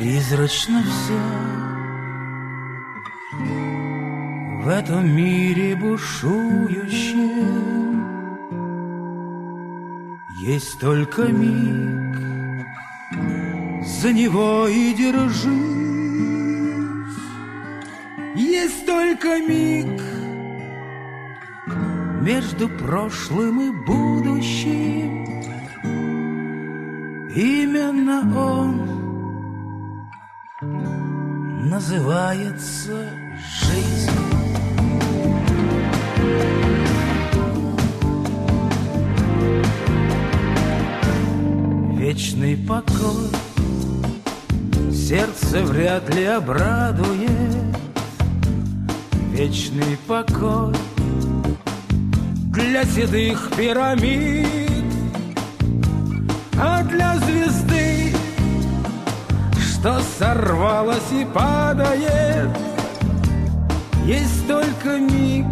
Призрачно все В этом мире бушующем Есть только миг. За него и держись. Есть только миг Между прошлым и будущим. Именно он называется жизнь. Вечный покой сердце вряд ли обрадует. Вечный покой для седых пирамид, что сорвалось и падает. Есть только миг,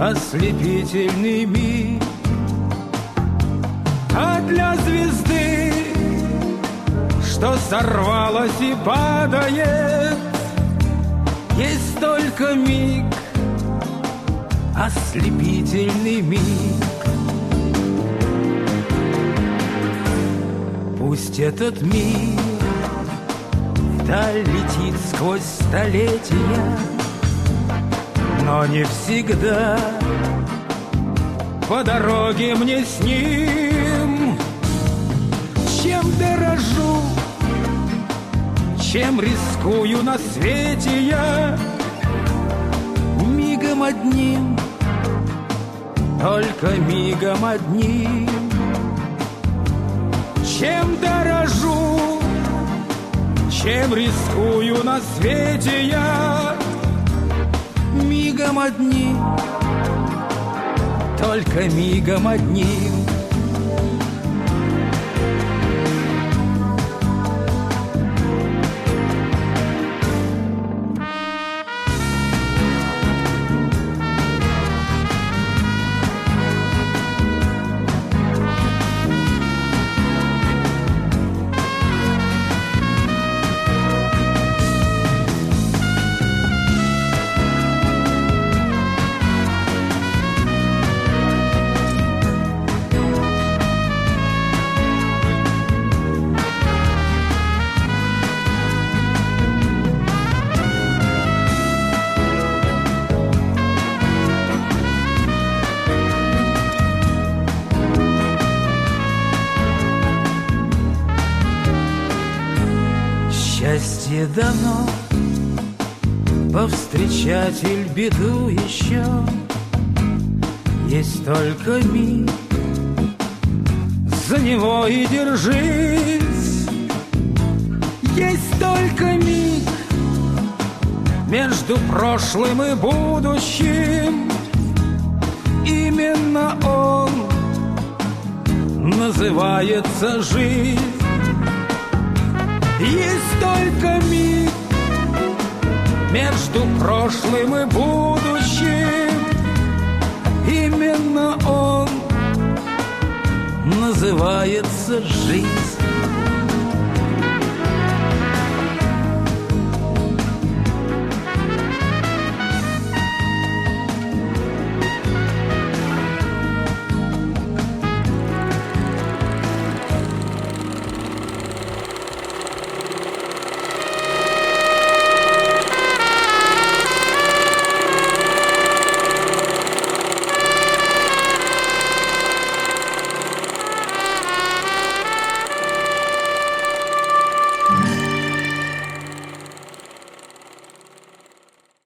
ослепительный миг. А для звезды, что сорвалось и падает. Есть только миг, ослепительный миг. Пусть этот мир вдаль летит сквозь столетия, Но не всегда. По дороге мне с ним. Чем дорожу, чем рискую на свете я, Мигом одним, только мигом одним. Чем дорожу, чем рискую на свете я. Мигом одним, только мигом одним Счастье дано Повстречатель беду еще. Есть только миг За него и держись. Есть только миг Между прошлым и будущим. Именно он Называется жизнь есть только миг между прошлым и будущим. Именно он называется жизнь.